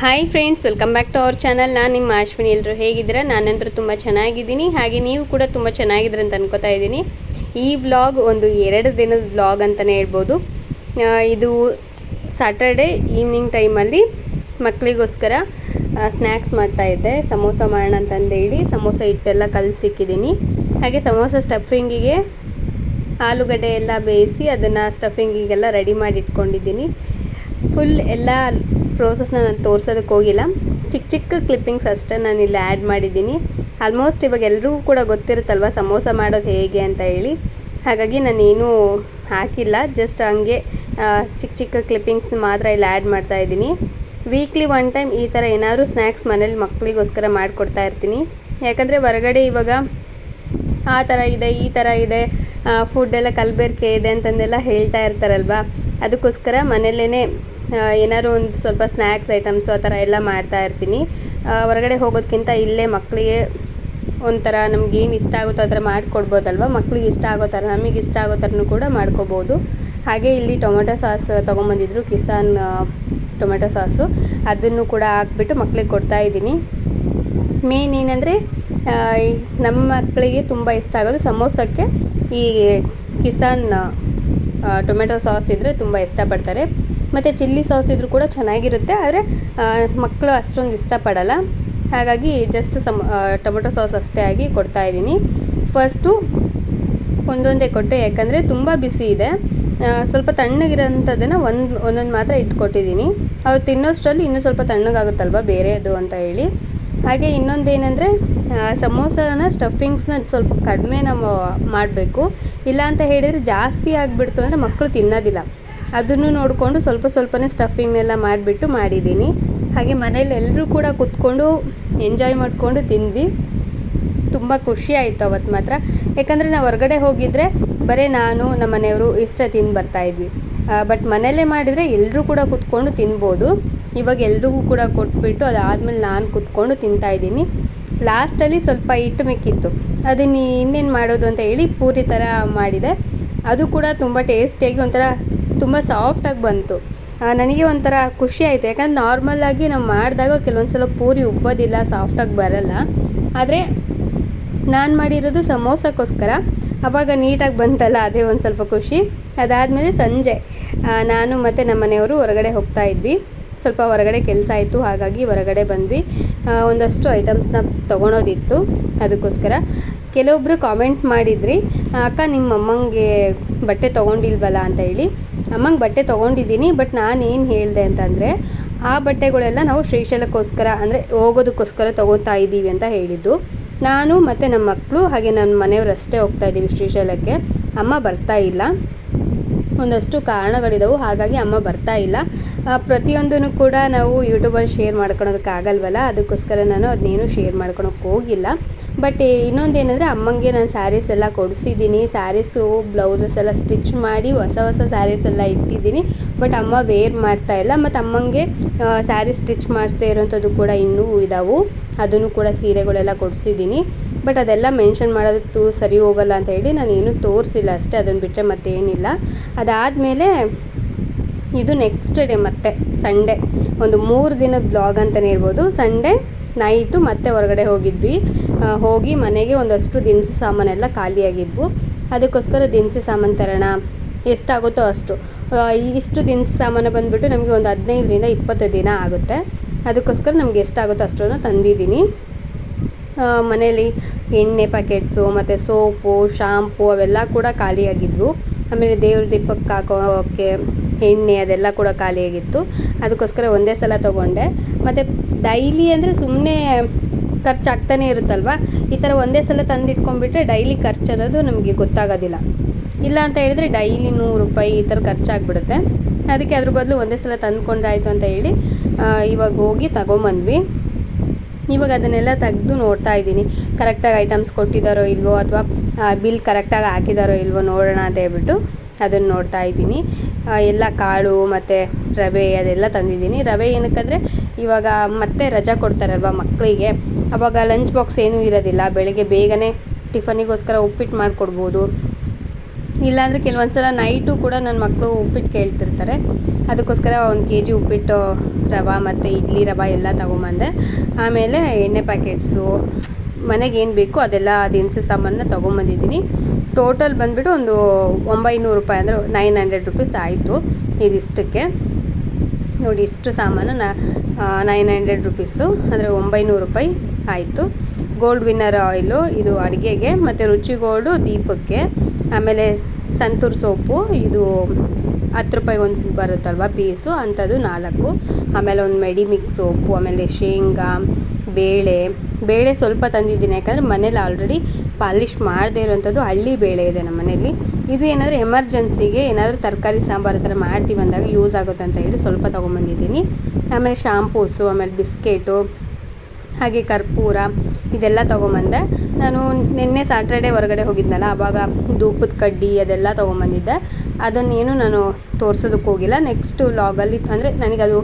Hi friends welcome back to our channel ನಾನು ನಿಮ್ಮ ಅಶ್ವಿನಿ. ಎಲ್ಲರೂ ಹೇಗಿದ್ದೀರಾ? ನಾನಂತರೂ ತುಂಬ ಚೆನ್ನಾಗಿದ್ದೀನಿ. ಹಾಗೆ ನೀವು ಕೂಡ ತುಂಬ ಚೆನ್ನಾಗಿದ್ದೀರ ಅಂತ ಅನ್ಕೋತಾ ಇದ್ದೀನಿ. ಈ ವ್ಲಾಗ್ ಒಂದು ಎರಡು ದಿನದ ವ್ಲಾಗ್ ಅಂತಲೇ ಹೇಳ್ಬೋದು. ಇದು ಸಾಟರ್ಡೆ ಈವ್ನಿಂಗ್ ಟೈಮಲ್ಲಿ ಮಕ್ಕಳಿಗೋಸ್ಕರ ಸ್ನ್ಯಾಕ್ಸ್ ಮಾಡ್ತಾಯಿದ್ದೆ ಸಮೋಸ ಮಾಡೋಣ ಅಂತಂದು ಹೇಳಿ ಸಮೋಸ ಹಿಟ್ಟೆಲ್ಲ ಕಲಸಿಕ್ಕಿದ್ದೀನಿ. ಹಾಗೆ ಸಮೋಸ ಸ್ಟಫಿಂಗಿಗೆ ಆಲೂಗಡ್ಡೆ ಎಲ್ಲ ಬೇಯಿಸಿ ಅದನ್ನು ಸ್ಟಫಿಂಗಿಗೆಲ್ಲ ರೆಡಿ ಮಾಡಿ ಇಟ್ಕೊಂಡಿದ್ದೀನಿ. ಫುಲ್ ಎಲ್ಲ ಪ್ರೋಸೆಸ್ನ ನಾನು ತೋರ್ಸೋದಕ್ಕೆ ಹೋಗಿಲ್ಲ. ಚಿಕ್ಕ ಚಿಕ್ಕ ಕ್ಲಿಪ್ಪಿಂಗ್ಸ್ ಅಷ್ಟೇ ನಾನು ಇಲ್ಲಿ ಆ್ಯಡ್ ಮಾಡಿದ್ದೀನಿ. ಆಲ್ಮೋಸ್ಟ್ ಇವಾಗ ಎಲ್ರಿಗೂ ಕೂಡ ಗೊತ್ತಿರುತ್ತಲ್ವ ಸಮೋಸ ಮಾಡೋದು ಹೇಗೆ ಅಂತ ಹೇಳಿ. ಹಾಗಾಗಿ ನಾನೇನು ಹಾಕಿಲ್ಲ. ಜಸ್ಟ್ ಹಂಗೆ ಚಿಕ್ಕ ಚಿಕ್ಕ ಕ್ಲಿಪ್ಪಿಂಗ್ಸ್ ಮಾತ್ರ ಇಲ್ಲಿ ಆ್ಯಡ್ ಮಾಡ್ತಾ ಇದ್ದೀನಿ. ವೀಕ್ಲಿ ಒನ್ ಟೈಮ್ ಈ ಥರ ಏನಾದರೂ ಸ್ನ್ಯಾಕ್ಸ್ ಮನೇಲಿ ಮಕ್ಕಳಿಗೋಸ್ಕರ ಮಾಡಿಕೊಡ್ತಾ ಇರ್ತೀನಿ. ಯಾಕಂದರೆ ಹೊರಗಡೆ ಇವಾಗ ಆ ಥರ ಇದೆ, ಈ ಥರ ಇದೆ ಫುಡ್ ಎಲ್ಲ ಕಲಬೆರಕೆ ಇದೆ ಅಂತಂದೆಲ್ಲ ಹೇಳ್ತಾ ಇರ್ತಾರಲ್ವಾ. ಅದಕ್ಕೋಸ್ಕರ ಮನೆಯಲ್ಲೇ ಏನಾದ್ರು ಒಂದು ಸ್ವಲ್ಪ ಸ್ನ್ಯಾಕ್ಸ್ ಐಟಮ್ಸು ಆ ಥರ ಎಲ್ಲ ಮಾಡ್ತಾ ಇರ್ತೀನಿ. ಹೊರಗಡೆ ಹೋಗೋದಕ್ಕಿಂತ ಇಲ್ಲೇ ಮಕ್ಕಳಿಗೆ ಒಂಥರ ನಮ್ಗೆ ಏನು ಇಷ್ಟ ಆಗುತ್ತೋ ಆ ಥರ ಮಾಡಿಕೊಡ್ಬೋದಲ್ವ? ಮಕ್ಳಿಗೆ ಇಷ್ಟ ಆಗೋ ಥರ ನಮಗೆ ಇಷ್ಟ ಆಗೋ ಥರನೂ ಕೂಡ ಮಾಡ್ಕೋಬೋದು. ಹಾಗೆ ಇಲ್ಲಿ ಟೊಮೆಟೊ ಸಾಸ್ ತೊಗೊಂಬಂದಿದ್ರು, ಕಿಸಾನ್ ಟೊಮೆಟೊ ಸಾಸು. ಅದನ್ನು ಕೂಡ ಹಾಕ್ಬಿಟ್ಟು ಮಕ್ಳಿಗೆ ಕೊಡ್ತಾ ಇದ್ದೀನಿ. ಮೇನ್ ಏನಂದರೆ ನಮ್ಮ ಮಕ್ಕಳಿಗೆ ತುಂಬ ಇಷ್ಟ ಆಗೋದು ಸಮೋಸಕ್ಕೆ ಈ ಕಿಸಾನ್ ಟೊಮೆಟೊ ಸಾಸ್ ಇದ್ದರೆ ತುಂಬ ಇಷ್ಟಪಡ್ತಾರೆ. ಮತ್ತು ಚಿಲ್ಲಿ ಸಾಸ್ ಇದ್ರೂ ಕೂಡ ಚೆನ್ನಾಗಿರುತ್ತೆ, ಆದರೆ ಮಕ್ಕಳು ಅಷ್ಟೊಂದು ಇಷ್ಟಪಡಲ್ಲ. ಹಾಗಾಗಿ ಜಸ್ಟ್ ಸಮ ಟೊಮೊಟೊ ಸಾಸ್ ಅಷ್ಟೇ ಆಗಿ ಕೊಡ್ತಾ ಇದ್ದೀನಿ. ಫಸ್ಟು ಒಂದೊಂದೇ ಕೊಟ್ಟೆ, ಯಾಕಂದರೆ ತುಂಬ ಬಿಸಿ ಇದೆ. ಸ್ವಲ್ಪ ತಣ್ಣಗಿರೋಂಥದ್ದನ್ನು ಒಂದು, ಒಂದೊಂದು ಮಾತ್ರ ಇಟ್ಕೊಟ್ಟಿದ್ದೀನಿ. ಅವ್ರು ತಿನ್ನೋಷ್ಟರಲ್ಲಿ ಇನ್ನೂ ಸ್ವಲ್ಪ ತಣ್ಣಗಾಗುತ್ತಲ್ವ ಬೇರೆದು ಅಂತ ಹೇಳಿ. ಹಾಗೆ ಇನ್ನೊಂದೇನೆಂದರೆ ಸಮೋಸನ ಸ್ಟಫಿಂಗ್ಸ್ನ ಸ್ವಲ್ಪ ಕಡಿಮೆ ನಾವು ಮಾಡಬೇಕು. ಇಲ್ಲ ಅಂತ ಹೇಳಿದರೆ ಜಾಸ್ತಿ ಆಗಿಬಿಡ್ತು ಅಂದರೆ ಮಕ್ಕಳು ತಿನ್ನೋದಿಲ್ಲ. ಅದನ್ನು ನೋಡಿಕೊಂಡು ಸ್ವಲ್ಪ ಸ್ವಲ್ಪನೇ ಸ್ಟಫಿಂಗ್ನೆಲ್ಲ ಮಾಡಿಬಿಟ್ಟು ಮಾಡಿದ್ದೀನಿ. ಹಾಗೆ ಮನೇಲಿ ಎಲ್ಲರೂ ಕೂಡ ಕೂತ್ಕೊಂಡು ಎಂಜಾಯ್ ಮಾಡಿಕೊಂಡು ತಿಂದ್ವಿ. ತುಂಬ ಖುಷಿ ಆಯಿತು ಅವತ್ತು ಮಾತ್ರ. ಯಾಕಂದರೆ ನಾವು ಹೊರಗಡೆ ಹೋಗಿದ್ದರೆ ಬರೀ ನಾನು ನಮ್ಮ ಮನೆಯವರು ಇಷ್ಟ ತಿಂದು ಬರ್ತಾಯಿದ್ವಿ ಬಟ್ ಮನೆಯಲ್ಲೇ ಮಾಡಿದರೆ ಎಲ್ಲರೂ ಕೂಡ ಕೂತ್ಕೊಂಡು ತಿನ್ಬೋದು. ಇವಾಗ ಎಲ್ರಿಗೂ ಕೂಡ ಕೊಟ್ಬಿಟ್ಟು ಅದಾದಮೇಲೆ ನಾನು ಕೂತ್ಕೊಂಡು ತಿಂತಾಯಿದ್ದೀನಿ ಲಾಸ್ಟಲ್ಲಿ ಸ್ವಲ್ಪ ಹಿಟ್ಟು ಮಿಕ್ಕಿತ್ತು. ಅದನ್ನು ಇನ್ನೇನು ಮಾಡೋದು ಅಂತ ಹೇಳಿ ಪೂರಿ ಥರ ಮಾಡಿದೆ. ಅದು ಕೂಡ ತುಂಬ ಟೇಸ್ಟಿಯಾಗಿ ಒಂಥರ ತುಂಬ ಸಾಫ್ಟಾಗಿ ಬಂತು. ನನಗೆ ಒಂಥರ ಖುಷಿ ಆಯಿತು. ಯಾಕಂದ್ರೆ ನಾರ್ಮಲಾಗಿ ನಾವು ಮಾಡಿದಾಗ ಕೆಲವೊಂದು ಸಲ ಪೂರಿ ಉಬ್ಬೋದಿಲ್ಲ ಸಾಫ್ಟಾಗಿ ಬರಲ್ಲ. ಆದರೆ ನಾನು ಮಾಡಿರೋದು ಸಮೋಸಕ್ಕೋಸ್ಕರ. ಅವಾಗ ನೀಟಾಗಿ ಬಂತಲ್ಲ, ಅದೇ ಒಂದು ಸ್ವಲ್ಪ ಖುಷಿ. ಅದಾದಮೇಲೆ ಸಂಜೆ ನಾನು ಮತ್ತು ನಮ್ಮ ಮನೆಯವರು ಹೊರಗಡೆ ಹೋಗ್ತಾ ಇದ್ವಿ. ಸ್ವಲ್ಪ ಹೊರಗಡೆ ಕೆಲಸ ಆಯಿತು, ಹಾಗಾಗಿ ಹೊರಗಡೆ ಬಂದ್ವಿ. ಒಂದಷ್ಟು ಐಟಮ್ಸ್ನ ತೊಗೊಳೋದಿತ್ತು ಅದಕ್ಕೋಸ್ಕರ. ಕೆಲವೊಬ್ಬರು ಕಾಮೆಂಟ್ ಮಾಡಿದ್ರಿ, ಅಕ್ಕ ನಿಮ್ಮ ಅಮ್ಮಂಗೆ ಬಟ್ಟೆ ತೊಗೊಂಡಿಲ್ವಲ್ಲ? ಅಂತ ಹೇಳಿ. ಅಮ್ಮಂಗೆ ಬಟ್ಟೆ ತೊಗೊಂಡಿದ್ದೀನಿ, ಬಟ್ ನಾನು ಏನು ಹೇಳಿದೆ ಅಂತಂದರೆ, ಆ ಬಟ್ಟೆಗಳೆಲ್ಲ ನಾವು ಶ್ರೀಶೈಲಕ್ಕೋಸ್ಕರ ಅಂದರೆ ಹೋಗೋದಕ್ಕೋಸ್ಕರ ತೊಗೋತಾ ಇದ್ದೀವಿ ಅಂತ ಹೇಳಿದ್ದು. ನಾನು ಮತ್ತು ನಮ್ಮ ಮಕ್ಕಳು ಹಾಗೆ ನನ್ನ ಮನೆಯವರು ಅಷ್ಟೇ ಹೋಗ್ತಾ ಇದ್ದೀವಿ ಶ್ರೀಶೈಲಕ್ಕೆ. ಅಮ್ಮ ಬರ್ತಾ ಇಲ್ಲ. ಒಂದಷ್ಟು ಕಾರಣಗಳಿದಾವೆ, ಹಾಗಾಗಿ ಅಮ್ಮ ಬರ್ತಾ ಇಲ್ಲ. ಪ್ರತಿಯೊಂದನ್ನು ಕೂಡ ನಾವು ಯೂಟ್ಯೂಬಲ್ಲಿ ಶೇರ್ ಮಾಡ್ಕೊಳೋದಕ್ಕಾಗಲ್ವಲ್ಲ, ಅದಕ್ಕೋಸ್ಕರ ನಾನು ಅದನ್ನೇನು ಶೇರ್ ಮಾಡ್ಕೊಳಕ್ಕೆ ಹೋಗಿಲ್ಲ. ಬಟ್ ಇನ್ನೊಂದೇನೆಂದರೆ ಅಮ್ಮಂಗೆ ನಾನು ಸ್ಯಾರೀಸ್ ಎಲ್ಲ ಕೊಡಿಸಿದ್ದೀನಿ. ಸ್ಯಾರೀಸು ಬ್ಲೌಸಸ್ ಎಲ್ಲ ಸ್ಟಿಚ್ ಮಾಡಿ ಹೊಸ ಹೊಸ ಸ್ಯಾರೀಸ್ ಎಲ್ಲ ಇಟ್ಟಿದ್ದೀನಿ. ಬಟ್ ಅಮ್ಮ ವೇರ್ ಮಾಡ್ತಾ ಇಲ್ಲ. ಮತ್ತು ಅಮ್ಮಂಗೆ ಸ್ಯಾರಿ ಸ್ಟಿಚ್ ಮಾಡಿಸ್ದೇ ಇರೋಂಥದ್ದು ಕೂಡ ಇನ್ನೂ ಇದಾವು. ಅದನ್ನು ಕೂಡ ಸೀರೆಗಳೆಲ್ಲ ಕೊಡಿಸಿದ್ದೀನಿ. ಬಟ್ ಅದೆಲ್ಲ ಮೆನ್ಷನ್ ಮಾಡೋದು ಸರಿ ಹೋಗಲ್ಲ ಅಂತ ಹೇಳಿ ನಾನು ಏನೂ ತೋರಿಸಿಲ್ಲ ಅಷ್ಟೇ. ಅದನ್ನು ಬಿಟ್ಟರೆ ಮತ್ತೇನಿಲ್ಲ. ಅದಾದಮೇಲೆ ಇದು ನೆಕ್ಸ್ಟ್ ಡೇ ಮತ್ತೆ ಸಂಡೇ ಒಂದು ಮೂರು ದಿನದ ಬ್ಲಾಗ್ ಅಂತಲೇ ಇರ್ಬೋದು ಸಂಡೇ ನೈಟು ಮತ್ತೆ ಹೊರಗಡೆ ಹೋಗಿದ್ವಿ. ಹೋಗಿ ಮನೆಗೆ ಒಂದಷ್ಟು ದಿನಸಿ ಸಾಮಾನೆಲ್ಲ ಖಾಲಿಯಾಗಿದ್ವು. ಅದಕ್ಕೋಸ್ಕರ ದಿನಸಿ ಸಾಮಾನು ತರೋಣ, ಎಷ್ಟಾಗುತ್ತೋ ಅಷ್ಟು. ಇಷ್ಟು ದಿನಸಿ ಸಾಮಾನು ಬಂದುಬಿಟ್ಟು ನಮಗೆ ಒಂದು ಹದಿನೈದರಿಂದ ಇಪ್ಪತ್ತು ದಿನ ಆಗುತ್ತೆ. ಅದಕ್ಕೋಸ್ಕರ ನಮ್ಗೆ ಎಷ್ಟಾಗುತ್ತೋ ಅಷ್ಟನ್ನು ತಂದಿದ್ದೀನಿ. ಮನೆಯಲ್ಲಿ ಎಣ್ಣೆ ಪ್ಯಾಕೆಟ್ಸು ಮತ್ತು ಸೋಪು, ಶಾಂಪು ಅವೆಲ್ಲ ಕೂಡ ಖಾಲಿಯಾಗಿದ್ವು. ಆಮೇಲೆ ದೇವ್ರ ದೀಪಕ್ಕೆ ಹಾಕೋಕ್ಕೆ ಎಣ್ಣೆ ಅದೆಲ್ಲ ಕೂಡ ಖಾಲಿಯಾಗಿತ್ತು. ಅದಕ್ಕೋಸ್ಕರ ಒಂದೇ ಸಲ ತೊಗೊಂಡೆ. ಮತ್ತು ಡೈಲಿ ಅಂದರೆ ಸುಮ್ಮನೆ ಖರ್ಚಾಗ್ತಾನೆ ಇರುತ್ತಲ್ವ? ಈ ಥರ ಒಂದೇ ಸಲ ತಂದಿಟ್ಕೊಂಡ್ಬಿಟ್ರೆ ಡೈಲಿ ಖರ್ಚು ಅನ್ನೋದು ನಮಗೆ ಗೊತ್ತಾಗೋದಿಲ್ಲ. ಇಲ್ಲ ಅಂತ ಹೇಳಿದ್ರೆ ಡೈಲಿ ನೂರು ರೂಪಾಯಿ ಈ ಥರ ಖರ್ಚಾಗ್ಬಿಡುತ್ತೆ. ಅದಕ್ಕೆ ಅದ್ರ ಬದಲು ಒಂದೇ ಸಲ ತಂದ್ಕೊಂಡ್ರಾಯ್ತು ಅಂತ ಹೇಳಿ ಇವಾಗ ಹೋಗಿ ತಗೊಂಬಂದ್ವಿ. ಇವಾಗ ಅದನ್ನೆಲ್ಲ ತೆಗೆದು ನೋಡ್ತಾ ಇದ್ದೀನಿ. ಕರೆಕ್ಟಾಗಿ ಐಟಮ್ಸ್ ಕೊಟ್ಟಿದ್ದಾರೋ ಇಲ್ವೋ ಅಥವಾ ಬಿಲ್ ಕರೆಕ್ಟಾಗಿ ಹಾಕಿದಾರೋ ಇಲ್ವೋ ನೋಡೋಣ ಅಂತ ಹೇಳ್ಬಿಟ್ಟು. ಅದನ್ನು ನೋಡ್ತಾ ಇದ್ದೀನಿ. ಎಲ್ಲ ಕಾಳು ಮತ್ತು ರವೆ ಅದೆಲ್ಲ ತಂದಿದ್ದೀನಿ. ರವೆ ಏನಕ್ಕಂದರೆ ಇವಾಗ ಮತ್ತೆ ರಜಾ ಕೊಡ್ತಾರಲ್ವ ಮಕ್ಕಳಿಗೆ ಅವಾಗ ಲಂಚ್ ಬಾಕ್ಸ್ ಏನೂ ಇರೋದಿಲ್ಲ. ಬೆಳಗ್ಗೆ ಬೇಗನೆ ಟಿಫನಿಗೋಸ್ಕರ ಉಪ್ಪಿಟ್ಟು ಮಾಡಿಕೊಡ್ಬೋದು. ಇಲ್ಲಾಂದರೆ ಕೆಲವೊಂದು ಸಲ ನೈಟು ಕೂಡ ನನ್ನ ಮಕ್ಕಳು ಉಪ್ಪಿಟ್ಟು ಕೇಳ್ತಿರ್ತಾರೆ. ಅದಕ್ಕೋಸ್ಕರ ಒಂದು ಕೆ ಜಿ ಉಪ್ಪಿಟ್ಟು ರವೆ ಮತ್ತು ಇಡ್ಲಿ ರವೆ ಎಲ್ಲ ತೊಗೊಂಬಂದೆ. ಆಮೇಲೆ ಎಣ್ಣೆ ಪ್ಯಾಕೆಟ್ಸು ಮನೆಗೆ ಏನು ಬೇಕು ಅದೆಲ್ಲ ದಿನಸಿ ಸಾಮಾನನ್ನ ತೊಗೊಂಬಂದಿದ್ದೀನಿ. ಟೋಟಲ್ ಬಂದುಬಿಟ್ಟು ಒಂದು ಒಂಬೈನೂರು ರೂಪಾಯಿ ಅಂದರೆ ನೈನ್ ಹಂಡ್ರೆಡ್ ರುಪೀಸ್ ಆಯಿತು ಇದಿಷ್ಟಕ್ಕೆ. ನೋಡಿ, ಇಷ್ಟು ಸಾಮಾನು ನೈನ್ ಹಂಡ್ರೆಡ್ ರುಪೀಸು ಅಂದರೆ ಒಂಬೈನೂರು ರೂಪಾಯಿ ಆಯಿತು. ಗೋಲ್ಡ್ ವಿನ್ನರ್ ಆಯಿಲು ಇದು ಅಡುಗೆಗೆ, ಮತ್ತು ರುಚಿ ಗೋಲ್ಡು ದೀಪಕ್ಕೆ, ಆಮೇಲೆ ಸಂತೂರ್ ಸೋಪು, ಇದು ಹತ್ತು ರೂಪಾಯಿ ಒಂದು ಬರುತ್ತಲ್ವ ಪೀಸು ಅಂಥದ್ದು ನಾಲ್ಕು. ಆಮೇಲೆ ಒಂದು ಮೆಡಿಮಿಕ್ಸ್ ಸೋಪು, ಆಮೇಲೆ ಶೇಂಗಾ, ಬೇಳೆ ಬೇಳೆ ಸ್ವಲ್ಪ ತಂದಿದ್ದೀನಿ. ಯಾಕಂದರೆ ಮನೇಲಿ ಆಲ್ರೆಡಿ ಪಾಲಿಷ್ ಮಾಡದೇ ಇರೋವಂಥದ್ದು ಹಳ್ಳಿ ಬೇಳೆ ಇದೆ ನಮ್ಮ ಮನೇಲಿ. ಇದು ಏನಾದರೂ ಎಮರ್ಜೆನ್ಸಿಗೆ ಏನಾದರೂ ತರಕಾರಿ, ಸಾಂಬಾರು ಥರ ಮಾಡ್ತೀವಿ ಅಂದಾಗ ಯೂಸ್ ಆಗುತ್ತೆ ಅಂತ ಹೇಳಿ ಸ್ವಲ್ಪ ತೊಗೊಂಬಂದಿದ್ದೀನಿ. ಆಮೇಲೆ ಶಾಂಪೂಸು ಆಮೇಲೆ ಬಿಸ್ಕೆಟು ಹಾಗೆ ಕರ್ಪೂರ ಇದೆಲ್ಲ ತೊಗೊಂಬಂದೆ. ನಾನು ನಿನ್ನೆ ಸ್ಯಾಟರ್ಡೆ ಹೊರಗಡೆ ಹೋಗಿದ್ನಲ್ಲ ಆವಾಗ ಧೂಪದ ಕಡ್ಡಿ ಅದೆಲ್ಲ ತೊಗೊಂಬಂದಿದ್ದೆ. ಅದನ್ನೇನು ನಾನು ತೋರ್ಸೋದಕ್ಕೆ ಹೋಗಿಲ್ಲ. ನೆಕ್ಸ್ಟ್ ವ್ಲಾಗಲ್ಲಿ ಅಂದರೆ ನನಗದು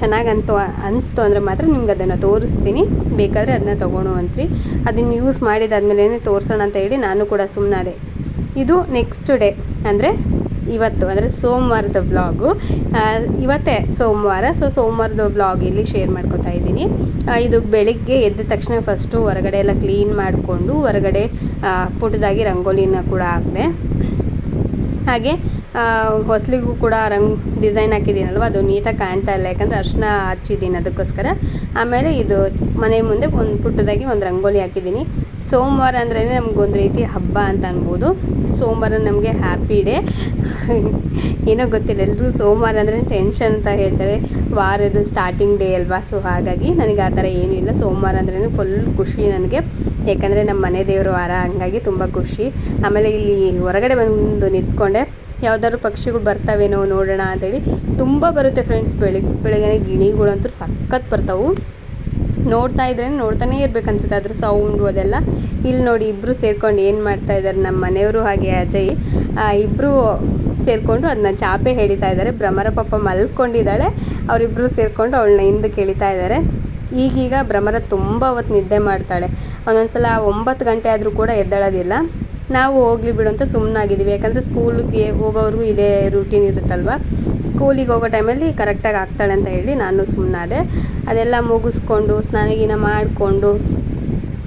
ಚೆನ್ನಾಗಂತು ಅನಿಸ್ತು ಅಂದರೆ ಮಾತ್ರ ನಿಮ್ಗೆ ಅದನ್ನು ತೋರಿಸ್ತೀನಿ. ಬೇಕಾದರೆ ಅದನ್ನ ತೊಗೊಳು ಅಂತ್ರಿ. ಅದನ್ನು ಯೂಸ್ ಮಾಡಿದಾದ್ಮೇಲೆ ತೋರಿಸೋಣ ಅಂತ ಹೇಳಿ ನಾನು ಕೂಡ ಸುಮ್ಮನಾದೆ ಇದು ನೆಕ್ಸ್ಟ್ ಡೇ ಅಂದರೆ ಇವತ್ತು ಅಂದರೆ ಸೋಮವಾರದ ವ್ಲಾಗು ಇವತ್ತೇ ಸೋಮವಾರ ಸೊ ಸೋಮವಾರದ ವ್ಲಾಗ್ ಇಲ್ಲಿ ಶೇರ್ ಮಾಡ್ಕೊತಾ ಇದ್ದೀನಿ. ಇದು ಬೆಳಿಗ್ಗೆ ಎದ್ದ ತಕ್ಷಣ ಫಸ್ಟು ಹೊರಗಡೆ ಎಲ್ಲ ಕ್ಲೀನ್ ಮಾಡಿಕೊಂಡು ಹೊರಗಡೆ ಪುಟದಾಗಿ ರಂಗೋಲಿನ ಕೂಡ ಹಾಕಿದೆ. ಹಾಗೆ ಹೊಸ್ಲಿಗೂ ಕೂಡ ರಂಗ್ ಡಿಸೈನ್ ಹಾಕಿದ್ದೀನಲ್ವ, ಅದು ನೀಟಾಗಿ ಕಾಣ್ತಾ ಇಲ್ಲ, ಯಾಕಂದರೆ ಅರ್ಶಿನ ಹಚ್ಚಿದ್ದೀನಿ ಅದಕ್ಕೋಸ್ಕರ. ಆಮೇಲೆ ಇದು ಮನೆ ಮುಂದೆ ಒಂದು ಪುಟ್ಟದಾಗಿ ಒಂದು ರಂಗೋಲಿ ಹಾಕಿದ್ದೀನಿ. ಸೋಮವಾರ ಅಂದ್ರೇ ನಮಗೊಂದು ರೀತಿ ಹಬ್ಬ ಅಂತ ಅನ್ಬೋದು. ಸೋಮವಾರ ನಮಗೆ ಹ್ಯಾಪಿ ಡೇ ಏನೋ ಗೊತ್ತಿಲ್ಲ ಎಲ್ಲರೂ ಸೋಮವಾರ ಅಂದರೆ ಟೆನ್ಷನ್ ಅಂತ ಹೇಳ್ತಾರೆ. ವಾರದ ಸ್ಟಾರ್ಟಿಂಗ್ ಡೇ ಅಲ್ವಾ? ಸೊ ಹಾಗಾಗಿ ನನಗೆ ಆ ಥರ ಏನೂ ಇಲ್ಲ. ಸೋಮವಾರ ಅಂದ್ರೇ ಫುಲ್ ಖುಷಿ ನನಗೆ. ಯಾಕಂದರೆ ನಮ್ಮ ಮನೆ ದೇವರು ವಾರ, ಹಂಗಾಗಿ ತುಂಬ ಖುಷಿ. ಆಮೇಲೆ ಇಲ್ಲಿ ಹೊರಗಡೆ ಬಂದು ನಿಂತ್ಕೊಂಡೆ. ಯಾವ್ದಾದ್ರು ಪಕ್ಷಿಗಳು ಬರ್ತಾವೇನೋ ನೋಡೋಣ ಅಂತೇಳಿ ತುಂಬ ಬರುತ್ತೆ ಫ್ರೆಂಡ್ಸ್ ಬೆಳಿಗ್ಗೆ ಬೆಳಗ್ಗೆ ಗಿಣಿಗಳಂತೂ ಸಖತ್ ಬರ್ತಾವೆ. ನೋಡ್ತಾ ಇದ್ರೆ ನೋಡ್ತಾನೇ ಇರ್ಬೇಕು ಅನ್ಸುತ್ತೆ. ಅದ್ರ ಸೌಂಡು ಅದೆಲ್ಲ. ಇಲ್ಲಿ ನೋಡಿ ಇಬ್ರು ಸೇರ್ಕೊಂಡು ಏನು ಮಾಡ್ತಾ ಇದ್ದಾರೆ ನಮ್ಮ ಮನೆಯವರು ಹಾಗೆ ಅಜಯ್. ಇಬ್ಬರು ಸೇರಿಕೊಂಡು ಅದನ್ನ ಚಾಪೆ ಹೇಳಿತಾ ಇದ್ದಾರೆ ಭ್ರಮರ ಪಾಪ ಮಲ್ಕೊಂಡಿದ್ದಾಳೆ. ಅವರಿಬ್ಬರು ಸೇರಿಕೊಂಡು ಅವಳನ್ನ ಹಿಂದೆ ಎಳಿತಾ ಇದ್ದಾರೆ ಈಗೀಗ ಭ್ರಮರ ತುಂಬ ಅವತ್ತು ನಿದ್ದೆ ಮಾಡ್ತಾಳೆ. ಒಂದೊಂದ್ಸಲ ಒಂಬತ್ತು ಗಂಟೆ ಆದರೂ ಕೂಡ ಎದ್ದೇಳೋದಿಲ್ಲ. ನಾವು ಹೋಗ್ಲಿ ಬಿಡು ಅಂತ ಸುಮ್ಮನಾಗಿದ್ದೀವಿ ಯಾಕಂದರೆ ಸ್ಕೂಲ್ಗೆ ಹೋಗೋವ್ರಿಗೂ ಇದೇ ರೂಟೀನ್ ಇರುತ್ತಲ್ವ? ಸ್ಕೂಲಿಗೆ ಹೋಗೋ ಟೈಮಲ್ಲಿ ಕರೆಕ್ಟಾಗಿ ಆಗ್ತಾಳೆ ಅಂತ ಹೇಳಿ ನಾನು ಸುಮ್ಮನಾದೆ ಅದೆಲ್ಲ ಮುಗಿಸ್ಕೊಂಡು ಸ್ನಾನ ಗೀನ ಮಾಡಿಕೊಂಡು,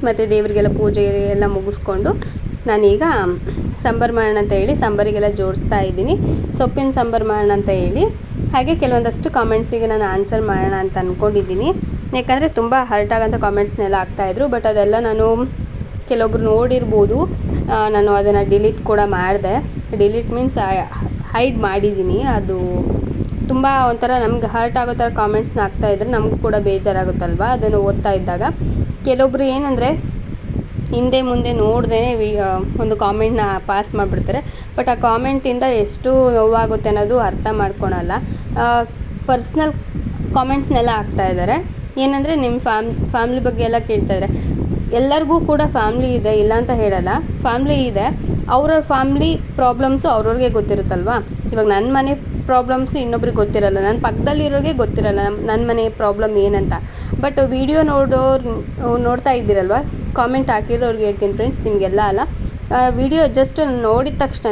ಮತ್ತು ದೇವರಿಗೆಲ್ಲ ಪೂಜೆ ಎಲ್ಲ ಮುಗಿಸ್ಕೊಂಡು ನಾನೀಗ ಸಾಂಬಾರು ಮಾಡೋಣ ಅಂತ ಹೇಳಿ ಸಾಂಬಾರಿಗೆಲ್ಲ ಜೋಡಿಸ್ತಾ ಇದ್ದೀನಿ. ಸೊಪ್ಪಿನ ಸಾಂಬಾರು ಮಾಡೋಣ ಅಂತ ಹೇಳಿ. ಹಾಗೆ ಕೆಲವೊಂದಷ್ಟು ಕಾಮೆಂಟ್ಸಿಗೆ ನಾನು ಆನ್ಸರ್ ಮಾಡೋಣ ಅಂತ ಅಂದ್ಕೊಂಡಿದ್ದೀನಿ ಯಾಕಂದರೆ ತುಂಬ ಹರ್ಟ್ ಆಗೋಂಥ ಕಾಮೆಂಟ್ಸ್ನೆಲ್ಲ ಆಗ್ತಾಯಿದ್ರು ಬಟ್ ಅದೆಲ್ಲ ನಾನು ಕೆಲವೊಬ್ರು ನೋಡಿರ್ಬೋದು. ನಾನು ಅದನ್ನು ಡಿಲೀಟ್ ಕೂಡ ಮಾಡಿದೆ. ಡಿಲೀಟ್ ಮೀನ್ಸ್ ಹೈಡ್ ಮಾಡಿದ್ದೀನಿ. ಅದು ತುಂಬ ಒಂಥರ ನಮ್ಗೆ ಹರ್ಟ್ ಆಗೋ ಥರ ಕಾಮೆಂಟ್ಸ್ನ ಹಾಕ್ತಾ ಇದ್ರೆ ನಮಗೂ ಕೂಡ ಬೇಜಾರಾಗುತ್ತಲ್ವ? ಅದನ್ನು ಓದ್ತಾ ಇದ್ದಾಗ. ಕೆಲವೊಬ್ರು ಏನಂದರೆ, ಹಿಂದೆ ಮುಂದೆ ನೋಡ್ದೇ ಒಂದು ಕಾಮೆಂಟ್ನ ಪಾಸ್ ಮಾಡಿಬಿಡ್ತಾರೆ. ಬಟ್ ಆ ಕಾಮೆಂಟಿಂದ ಎಷ್ಟು ನೋವಾಗುತ್ತೆ ಅನ್ನೋದು ಅರ್ಥ ಮಾಡ್ಕೊಳಲ್ಲ. ಪರ್ಸ್ನಲ್ ಕಾಮೆಂಟ್ಸ್ನೆಲ್ಲ ಹಾಕ್ತಾ ಇದ್ದಾರೆ. ಏನಂದರೆ ನಿಮ್ಮ ಫ್ಯಾಮ್ ಫ್ಯಾಮ್ಲಿ ಬಗ್ಗೆ ಎಲ್ಲ ಕೇಳ್ತಾ ಇದ್ದಾರೆ ಎಲ್ಲರಿಗೂ ಕೂಡ ಫ್ಯಾಮ್ಲಿ ಇದೆ, ಇಲ್ಲ ಅಂತ ಹೇಳಲ್ಲ. ಫ್ಯಾಮ್ಲಿ ಇದೆ. ಅವ್ರವ್ರ ಫ್ಯಾಮ್ಲಿ ಪ್ರಾಬ್ಲಮ್ಸು ಅವ್ರವ್ರಿಗೆ ಗೊತ್ತಿರುತ್ತಲ್ವಾ? ಇವಾಗ ನನ್ನ ಮನೆ ಪ್ರಾಬ್ಲಮ್ಸು ಇನ್ನೊಬ್ರಿಗೆ ಗೊತ್ತಿರಲ್ಲ. ನನ್ನ ಪಕ್ಕದಲ್ಲಿರೋರಿಗೆ ಗೊತ್ತಿರಲ್ಲ ನನ್ನ ಮನೆ ಪ್ರಾಬ್ಲಮ್ ಏನಂತ. ಬಟ್ ವಿಡಿಯೋ ನೋಡೋರು, ನೋಡ್ತಾ ಇದ್ದೀರಲ್ವ? ಕಾಮೆಂಟ್ ಹಾಕಿರೋರ್ಗೆ ಹೇಳ್ತೀನಿ ಫ್ರೆಂಡ್ಸ್ ನಿಮಗೆಲ್ಲ ಅಲ್ಲ. ವಿಡಿಯೋ ಜಸ್ಟ್ ನೋಡಿದ ತಕ್ಷಣ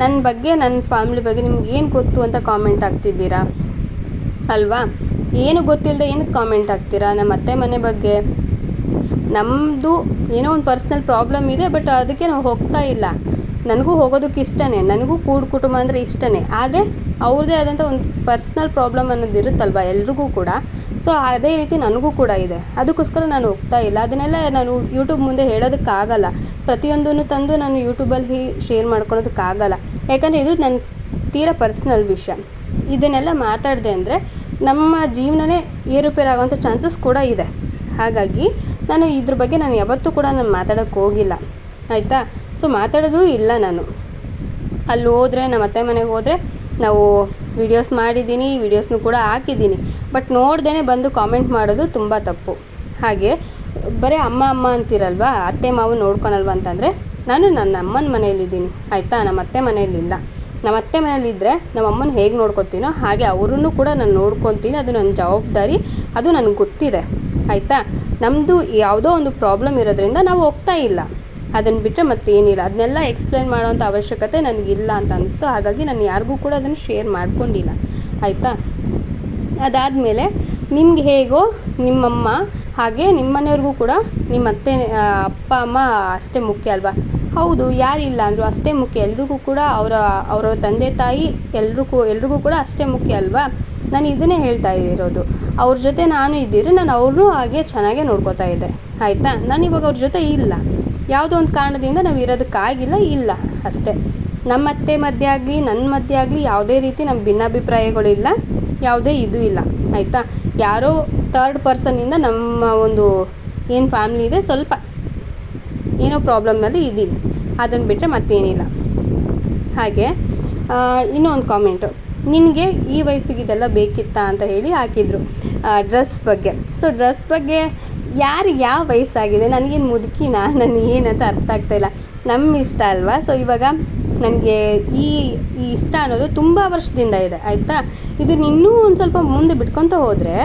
ನನ್ನ ಬಗ್ಗೆ ನನ್ನ ಫ್ಯಾಮ್ಲಿ ಬಗ್ಗೆ ನಿಮ್ಗೆ ಏನು ಗೊತ್ತು ಅಂತ ಕಾಮೆಂಟ್ ಹಾಕ್ತಿದ್ದೀರಾ? ಅಲ್ವಾ? ಏನು ಗೊತ್ತಿಲ್ಲದೆ ಏನಕ್ಕೆ ಕಾಮೆಂಟ್ ಹಾಕ್ತೀರಾ? ನಮ್ಮ ಅತ್ತೆ ಮನೆ ಬಗ್ಗೆ? ನಮ್ಮದು ಏನೋ ಒಂದು ಪರ್ಸ್ನಲ್ ಪ್ರಾಬ್ಲಮ್ ಇದೆ ಬಟ್ ಅದಕ್ಕೆ ನಾವು ಹೋಗ್ತಾ ಇಲ್ಲ. ನನಗೂ ಹೋಗೋದಕ್ಕೆ ಇಷ್ಟನೇ. ನನಗೂ ಕೂಡು ಕುಟುಂಬ ಅಂದರೆ ಇಷ್ಟನೇ. ಆದರೆ ಅವ್ರದ್ದೇ ಆದಂಥ ಒಂದು ಪರ್ಸ್ನಲ್ ಪ್ರಾಬ್ಲಮ್ ಅನ್ನೋದು ಇರುತ್ತಲ್ವ ಎಲ್ರಿಗೂ ಕೂಡ. ಸೊ ಅದೇ ರೀತಿ ನನಗೂ ಕೂಡ ಇದೆ. ಅದಕ್ಕೋಸ್ಕರ ನಾನು ಹೋಗ್ತಾ ಇಲ್ಲ. ಅದನ್ನೆಲ್ಲ ನಾನು ಯೂಟ್ಯೂಬ್ ಮುಂದೆ ಹೇಳೋದಕ್ಕಾಗಲ್ಲ. ಪ್ರತಿಯೊಂದನ್ನು ತಂದು ನಾನು ಯೂಟ್ಯೂಬಲ್ಲಿ ಶೇರ್ ಮಾಡ್ಕೊಳೋದಕ್ಕಾಗಲ್ಲ ಯಾಕಂದರೆ ಇದು ನನ್ನ ತೀರಾ ಪರ್ಸ್ನಲ್ ವಿಷಯ. ಇದನ್ನೆಲ್ಲ ಮಾತಾಡಿದೆ ಅಂದರೆ ನಮ್ಮ ಜೀವನನೇ ಏರುಪೇರಾಗುವಂಥ ಚಾನ್ಸಸ್ ಕೂಡ ಇದೆ. ಹಾಗಾಗಿ ನಾನು ಇದ್ರ ಬಗ್ಗೆ ನಾನು ಯಾವತ್ತೂ ಕೂಡ ನಾನು ಮಾತಾಡೋಕ್ಕೆ ಹೋಗಿಲ್ಲ. ಆಯಿತಾ? ಸೊ ಮಾತಾಡೋದು ಇಲ್ಲ ನಾನು. ಅಲ್ಲಿ ಹೋದರೆ, ನಮ್ಮ ಅತ್ತೆ ಮನೆಗೆ ಹೋದರೆ ನಾವು ವಿಡಿಯೋಸ್ ಮಾಡಿದ್ದೀನಿ ವಿಡಿಯೋಸ್ನು ಕೂಡ ಹಾಕಿದ್ದೀನಿ. ಬಟ್ ನೋಡ್ದೇ ಬಂದು ಕಾಮೆಂಟ್ ಮಾಡೋದು ತುಂಬ ತಪ್ಪು. ಹಾಗೆ, ಬರೀ ಅಮ್ಮ ಅಮ್ಮ ಅಂತೀರಲ್ವಾ, ಅತ್ತೆ ಮಾವು ನೋಡ್ಕೊಳಲ್ವ ಅಂತಂದರೆ, ನಾನು ನನ್ನ ಅಮ್ಮನ ಮನೆಯಲ್ಲಿದ್ದೀನಿ, ಆಯಿತಾ? ನಮ್ಮ ಅತ್ತೆ ಮನೆಯಲ್ಲಿಲ್ಲ ನಮ್ಮ ಅತ್ತೆ ಮನೇಲಿದ್ದರೆ ನಮ್ಮ ಅಮ್ಮನ ಹೇಗೆ ನೋಡ್ಕೊತೀನೋ ಹಾಗೆ ಅವರನ್ನು ಕೂಡ ನಾನು ನೋಡ್ಕೊತೀನಿ, ಅದು ನನ್ನ ಜವಾಬ್ದಾರಿ, ಅದು ನನಗೆ ಗೊತ್ತಿದೆ, ಆಯಿತಾ? ನಮ್ಮದು ಯಾವುದೋ ಒಂದು ಪ್ರಾಬ್ಲಮ್ ಇರೋದ್ರಿಂದ ನಾವು ಹೋಗ್ತಾ ಇಲ್ಲ. ಅದನ್ನು ಬಿಟ್ಟರೆ ಮತ್ತೇನಿಲ್ಲ. ಅದನ್ನೆಲ್ಲ ಎಕ್ಸ್ಪ್ಲೇನ್ ಮಾಡೋವಂಥ ಅವಶ್ಯಕತೆ ನನಗಿಲ್ಲ ಅಂತ ಅನ್ನಿಸ್ತು. ಹಾಗಾಗಿ ನಾನು ಯಾರಿಗೂ ಕೂಡ ಅದನ್ನು ಶೇರ್ ಮಾಡ್ಕೊಂಡಿಲ್ಲ. ಆಯಿತಾ? ಅದಾದಮೇಲೆ ನಿಮ್ಗೆ ಹೇಗೋ ನಿಮ್ಮಮ್ಮ ಹಾಗೆ ನಿಮ್ಮ ಮನೆಯವ್ರಿಗೂ ಕೂಡ ನಿಮ್ಮ ಅತ್ತೆ ಅಪ್ಪ, ಅಮ್ಮ ಅಷ್ಟೇ ಮುಖ್ಯ ಅಲ್ವಾ? ಹೌದು, ಯಾರಿಲ್ಲ ಅಂದರು ಅಷ್ಟೇ ಮುಖ್ಯ. ಎಲ್ರಿಗೂ ಕೂಡ ಅವರ ಅವರ ತಂದೆ, ತಾಯಿ ಎಲ್ರಿಗೂ ಎಲ್ರಿಗೂ ಕೂಡ ಅಷ್ಟೇ ಮುಖ್ಯ ಅಲ್ವಾ? ನಾನು ಇದನ್ನೇ ಹೇಳ್ತಾ ಇರೋದು. ಅವ್ರ ಜೊತೆ ನಾನು ಇದ್ದಿದ್ರೆ ನಾನು ಅವ್ರನ್ನೂ ಹಾಗೆ ಚೆನ್ನಾಗೇ ನೋಡ್ಕೋತಾ ಇದ್ದೆ. ಆಯಿತಾ? ನಾನು ಇವಾಗ ಅವ್ರ ಜೊತೆ ಇಲ್ಲ. ಯಾವುದೋ ಒಂದು ಕಾರಣದಿಂದ ನಾವು ಇರೋದಕ್ಕಾಗಿಲ್ಲ, ಇಲ್ಲ. ಅಷ್ಟೇ. ನಮ್ಮ ಅತ್ತೆ ಮಧ್ಯೆ ಆಗಲಿ ನನ್ನ ಮಧ್ಯೆ ಆಗಲಿ ಯಾವುದೇ ರೀತಿ ನಮ್ಮ ಭಿನ್ನಾಭಿಪ್ರಾಯಗಳಿಲ್ಲ ಯಾವುದೇ ಇದು ಇಲ್ಲ. ಆಯಿತಾ? ಯಾರೋ ಥರ್ಡ್ ಪರ್ಸನ್ನಿಂದ ನಮ್ಮ ಒಂದು ಏನು ಫ್ಯಾಮ್ಲಿ ಇದೆ, ಸ್ವಲ್ಪ ಏನೋ ಪ್ರಾಬ್ಲಮ್ನಲ್ಲಿ ಇದ್ದೀವಿ. ಅದನ್ನು ಬಿಟ್ಟರೆ ಮತ್ತೇನಿಲ್ಲ. ಹಾಗೆ ಇನ್ನೂ ಇನ್ನೊಂದು ಕಾಮೆಂಟು ನಿನಗೆ ಈ ವಯಸ್ಸಿಗೆ ಇದೆಲ್ಲ ಬೇಕಿತ್ತಾ ಅಂತ ಹೇಳಿ ಹಾಕಿದರು. ಡ್ರೆಸ್ ಬಗ್ಗೆ. ಸೊ ಡ್ರೆಸ್ ಬಗ್ಗೆ ಯಾರಿಗೆ ಯಾವ ವಯಸ್ಸಾಗಿದೆ, ನನಗೇನು ಮುದುಕಿನ, ನನಗೆ ಏನಂತ ಅರ್ಥ ಆಗ್ತಾಯಿಲ್ಲ ನಮ್ಮ ಇಷ್ಟ ಅಲ್ವಾ? ಸೊ ಇವಾಗ ನನಗೆ ಈ ಈ ಇಷ್ಟ ಅನ್ನೋದು ತುಂಬ ವರ್ಷದಿಂದ ಇದೆ, ಆಯಿತಾ? ಇದನ್ನ ಇನ್ನೂ ಒಂದು ಸ್ವಲ್ಪ ಮುಂದೆ ಬಿಟ್ಕೊತ ಹೋದರೆ